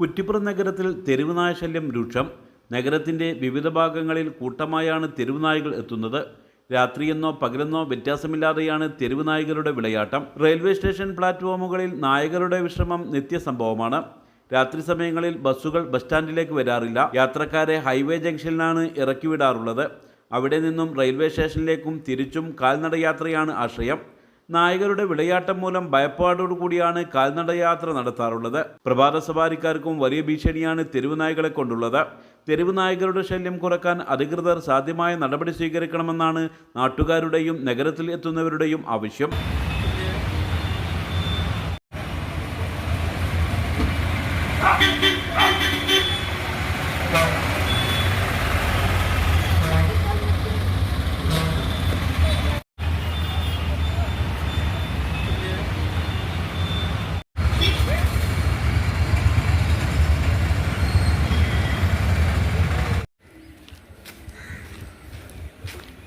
കുറ്റിപ്പുറം നഗരത്തിൽ തെരുവുനായ ശല്യം രൂക്ഷം. നഗരത്തിന്റെ വിവിധ ഭാഗങ്ങളിൽ കൂട്ടമായാണ് തെരുവുനായകൾ എത്തുന്നത്. രാത്രിയെന്നോ പകലെന്നോ വ്യത്യാസമില്ലാതെയാണ് തെരുവുനായകളുടെ വിളയാട്ടം. റെയിൽവേ സ്റ്റേഷൻ പ്ലാറ്റ്ഫോമുകളിൽ നായകളുടെ വിശ്രമം നിത്യസംഭവമാണ്. രാത്രി സമയങ്ങളിൽ ബസ്സുകൾ ബസ് സ്റ്റാൻഡിലേക്ക് വരാറില്ല. യാത്രക്കാരെ ഹൈവേ ജംഗ്ഷനിലാണ് ഇറക്കിവിടാറുള്ളത്. അവിടെ നിന്നും റെയിൽവേ സ്റ്റേഷനിലേക്കും തിരിച്ചും കാൽനടയാത്രയാണ് ആശ്രയം. നായകരുടെ വിളയാട്ടം മൂലം ഭയപ്പാടോടുകൂടിയാണ് കാൽനടയാത്ര നടത്താറുള്ളത് പ്രഭാത സവാരിക്കാർക്കും വലിയ ഭീഷണിയാണ് തെരുവുനായകളെ കൊണ്ടുള്ളത് തെരുവുനായകരുടെ ശല്യം കുറയ്ക്കാൻ അധികൃതർ സാധ്യമായ നടപടി സ്വീകരിക്കണമെന്നാണ് നാട്ടുകാരുടെയും നഗരത്തിൽ എത്തുന്നവരുടെയും ആവശ്യം Thank you.